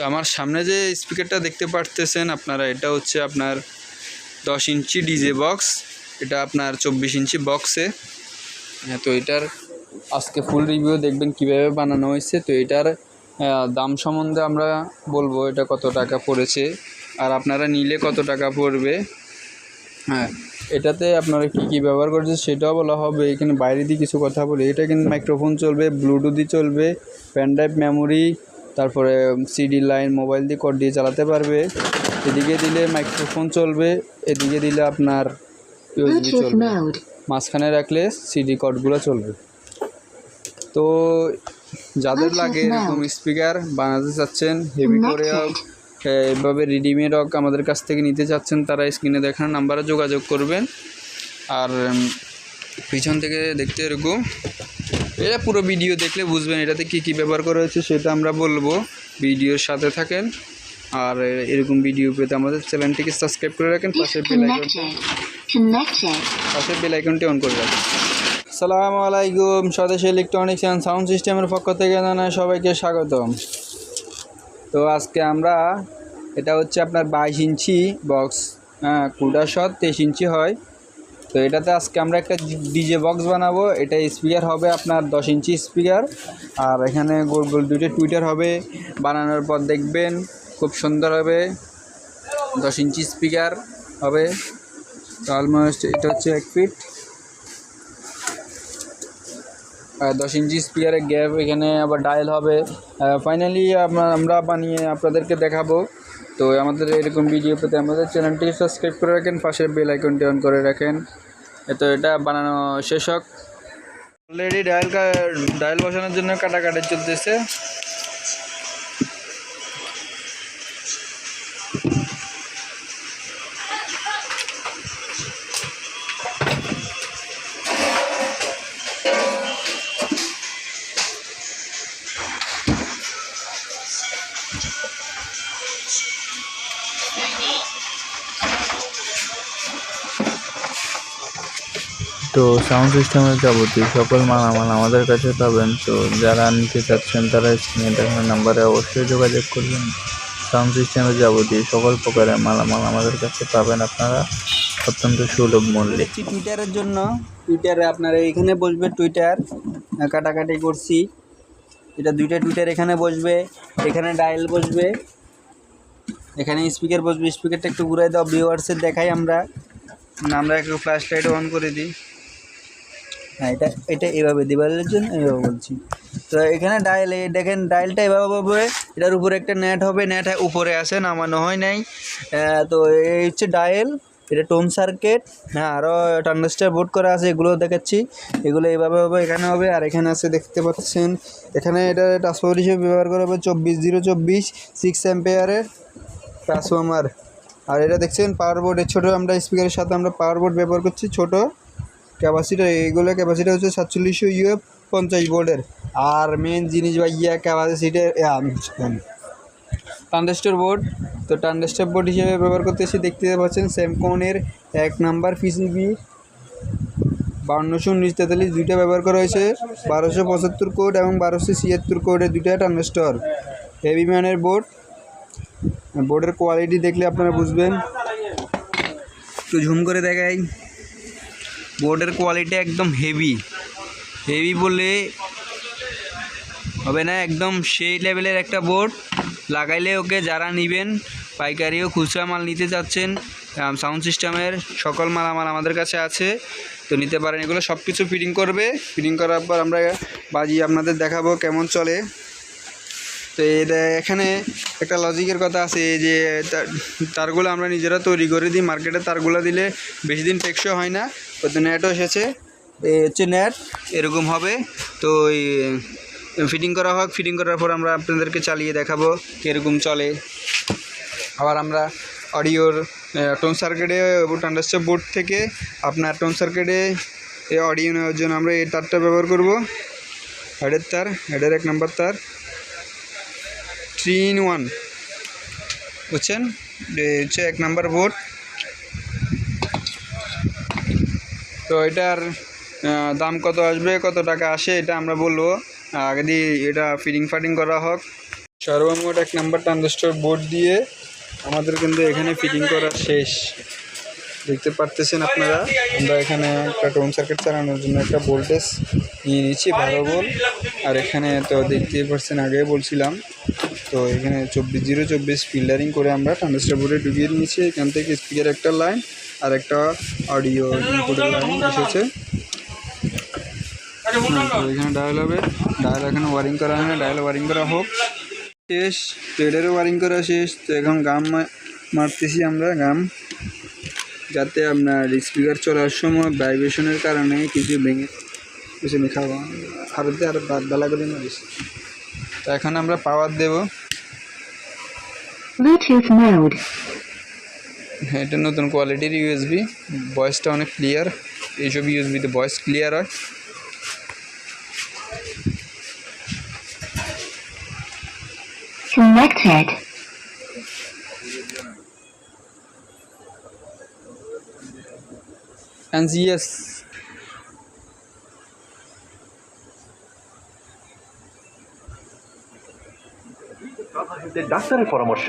তো আমার সামনে যে স্পিকারটা দেখতে পারতেছেন আপনারা, এটা হচ্ছে আপনার দশ ইঞ্চি ডিজে বক্স এটা আপনার চব্বিশ ইঞ্চি বক্সে হ্যাঁ তো এটার আজকে ফুল রিভিউ দেখবেন কীভাবে বানানো হয়েছে। তো এটার দাম সম্বন্ধে আমরা বলব এটা কত টাকা পড়েছে আর আপনারা নিলে কত টাকা পড়বে। হ্যাঁ এটাতে আপনারা কী কী ব্যবহার করেছে সেটাও বলা হবে। এখানে বাইরে দিয়ে কিছু কথা বলি। এটা কিন্তু মাইক্রোফোন চলবে ব্লুটুথই চলবে প্যানড্রাইভ মেমোরি তারপরে সিডি লাইন মোবাইল দিয়ে কড দিয়ে চালাতে পারবে। এদিকে দিলে মাইক্রোফোন চলবে এদিকে দিলে আপনার ইউএসবি চলবে। মাঝখানে রাখলে সিডি কর্ডগুলো চলবে। তো যাদের লাগে এরকম স্পিকার বানাতে চাচ্ছেন হেভি করে হোক এ, এভাবে রেডিমেড হোক আমাদের কাছ থেকে নিতে চাচ্ছেন তারা স্ক্রিনে দেখানো নাম্বারে যোগাযোগ করবেন। আর পিছন থেকে দেখতে এরকম। এটা পুরো ভিডিও দেখলে বুঝবেন এটাতে কী কী ব্যবহার করা হয়েছে সেটা আমরা বলব। ভিডিওর সাথে থাকেন। আর এরকম ভিডিও পেতে আমাদের চ্যানেলটিকে সাবস্ক্রাইব করে রাখেন পাশের বেল আইকনটি. পাশের বেল আইকনটি অন করে রাখুন। সালামু আলাইকুম স্বদেশ ইলেকট্রনিক্স অ্যান্ড সাউন্ড সিস্টেমের পক্ষ থেকে জানাই সবাইকে স্বাগতম। তো আজকে আমরা এটা হচ্ছে আপনার বাইশ ইঞ্চি বক্স হ্যাঁ কুড়া শট তেইশ ইঞ্চি হয়। তো এটাতে আজকে আমরা একটা ডিজে বক্স বানাবো। এটা স্পিকার হবে আপনার দশ ইঞ্চি স্পিকার। আর এখানে গোল গোল দুইটা টুইটার হবে। বানানোর পর দেখবেন খুব সুন্দর হবে। দশ ইঞ্চি স্পিকার হবে। অলমোস্ট এটা হচ্ছে এক ফিট আর দশ ইঞ্চি স্পিয়ারের গ্যাপ এখানে আবার ডায়াল হবে। ফাইনালি আমরা বানিয়ে আপনাদেরকে দেখাবো। তো আমাদের এরকম ভিডিও পেতে আমাদের চ্যানেলটি সাবস্ক্রাইব করে রাখেন পাশে বেল আইকনটি অন করে রাখেন। তো এটা বানানো শেষ হোক। অলরেডি ডায়াল ডায়াল বসানোর জন্য কাটাকাটি চলতেছে। তো সাউন্ড সিস্টেমের যাবতীয় সকল মালামাল আমাদের কাছে পাবেন। তো যারা নিতে চাচ্ছেন, তারা স্ক্রিনে দেখানো নাম্বারে অবশ্যই যোগাযোগ করবেন। সাউন্ড সিস্টেমের যাবতীয় সকল প্রকারের মালামাল আমাদের কাছে পাবেন আপনারা। অত্যন্ত সুলভ মূল্যে। টুইটারের জন্য। টুইটারে আপনার এখানে বসবে টুইটার কাটাকাটি করছি। এটা দুইটা টুইটার এখানে বসবে। এখানে ডায়াল বসবে। এখানে স্পিকার বসবে। স্পিকারটা একটু ঘুরাই দাও ভিউয়ার্সের দেখাই আমরা। আমরা একটু ফ্ল্যাশ লাইট অন করে দিই। হ্যাঁ এটা এটা এভাবে দিবারের জন্য এভাবে বলছি। তো এখানে ডায়াল দেখেন ডায়ালটা এভাবে হবে, এটার উপরে একটা নেট হবে নেট উপরে আসে, নামানো হয় নাই। তো এই হচ্ছে ডায়াল এটা টোন সার্কিট হ্যাঁ আরও ট্রানজিস্টার বোর্ড করা আছে এগুলো দেখাচ্ছি। এগুলো এইভাবে হবে, এখানে হবে, আর এখানে আছে দেখতে পাচ্ছেন, এখানে এটা ট্রান্সফার হিসেবে ব্যবহার করা হবে চব্বিশ জিরো চব্বিশ সিক্স অ্যাম্পেয়ারের ট্রান্সফর্মার আর এটা দেখছেন পাওয়ার বোর্ডের ছোটো আমরা স্পিকারের সাথে আমরা পাওয়ার বোর্ড ব্যবহার করছি, ছোট। ক্যাপাসিটি এইগুলো ক্যাপাসিটি হচ্ছে সাতচল্লিশশো ইউএফ পঞ্চাশ বোর্ডের আর মেন জিনিস বা ইয়া ক্যাপাসিটি ট্রানজিস্টর বোর্ড তো ট্রানজিস্টর বোর্ড হিসেবে ব্যবহার করতে করতেছি, দেখতে পাচ্ছেন স্যামকনের এক নাম্বার পিসিবি বাউন্নশো উনিশ তেতাল্লিশ দুইটা ব্যবহার করা হয়েছে, বারোশো পঁচাত্তর কোড এবং বারোশো ছিয়াত্তর কোডের দুইটা হেভি ম্যানের বোর্ড বোর্ডের কোয়ালিটি দেখলে আপনারা বুঝবেন। একটু ঝুম করে দেখাই। বোর্ডের কোয়ালিটি একদম হেভি হেভি বলে হবে না, একদম সেই লেভেলের একটা বোর্ড লাগাইলে ওকে যারা নেবেন পাইকারি ও খুচরা মাল নিতে চাচ্ছেন সাউন্ড সিস্টেমের সকল মাল মালামাল আমাদের কাছে আছে। তো নিতে পারেন, এগুলো সব কিছু ফিটিং করবে। ফিটিং করার পর আমরা বাজি আপনাদের দেখাবো কেমন চলে। তো এটা এখানে একটা লজিকের কথা আছে যে তার- তারগুলো আমরা নিজেরা তৈরি করে দিই। মার্কেটে তারগুলো দিলে বেশি দিন টেকসই হয় না। ওই তো নেটও এসেছে? এ হচ্ছে নেট এরকম হবে। তো ফিটিং করা হোক। ফিটিং করার পর আমরা আপনাদেরকে চালিয়ে দেখাবো কীরকম চলে। আবার আমরা অডিওর টোন সার্কিটে ট্রান্ডাস্টার বোর্ড থেকে আপনার টোন সার্কিটে এই অডিও নেওয়ার জন্য আমরা এই তারটা ব্যবহার করব। হেডের তার হেডের এক নাম্বার তার। থ্রি ইন ওয়ান বুঝছেন? হচ্ছে এক নাম্বার বোর্ড তো এটার দাম কত আসবে, কত টাকা আসে, এটা আমরা বলব। আগে দিয়ে এটা ফিটিং ফাটিং করা হোক। সর্বমোট এক নাম্বার ট্রানজিস্টর বোর্ড দিয়ে আমাদের কিন্তু এখানে ফিটিং করা শেষ। দেখতে পারতেছেন আপনারা? আমরা এখানে একটা টোন সার্কিট চালানোর জন্য একটা ভোল্টেজ নিয়ে নিচ্ছি বারো ভোল্ট আর এখানে তো দেখতেই পারছেন আগে বলছিলাম। তো এখানে চব্বিশ জিরো চব্বিশ ফিল্টারিং করে আমরা ট্রানজিস্টর বোর্ডে ঢুকিয়ে নিয়েছি। এখান থেকে স্পিকার একটা লাইন আর একটা অডিও ইনপুটের লাইন এসেছে। হ্যাঁ, এখানে ডায়াল হবে। ডায়াল এখানে ওয়ারিং করা হয় না ডায়াল ওয়ারিং করা হোক। শেষ তো ওয়ারিং করা শেষ। তো এখন গাম মারতেছি আমরা গাম যাতে আপনার স্পিকার চলার সময় ভাইব্রেশনের কারণে কিছু ভেঙে কিছু খাওয়া হারতে আর বাদ বেলা করে মারিস তো এখন আমরা পাওয়ার দেব। Bluetooth mode. হ্যাঁ, এটা নতুন কোয়ালিটির ইউএসবি ভয়েসটা অনেক ক্লিয়ার এইসব ইউএসবিতে ভয়েস ক্লিয়ার হয় Connected. অ্যান্ড ইয়েস ডাক্তারের পরামর্শ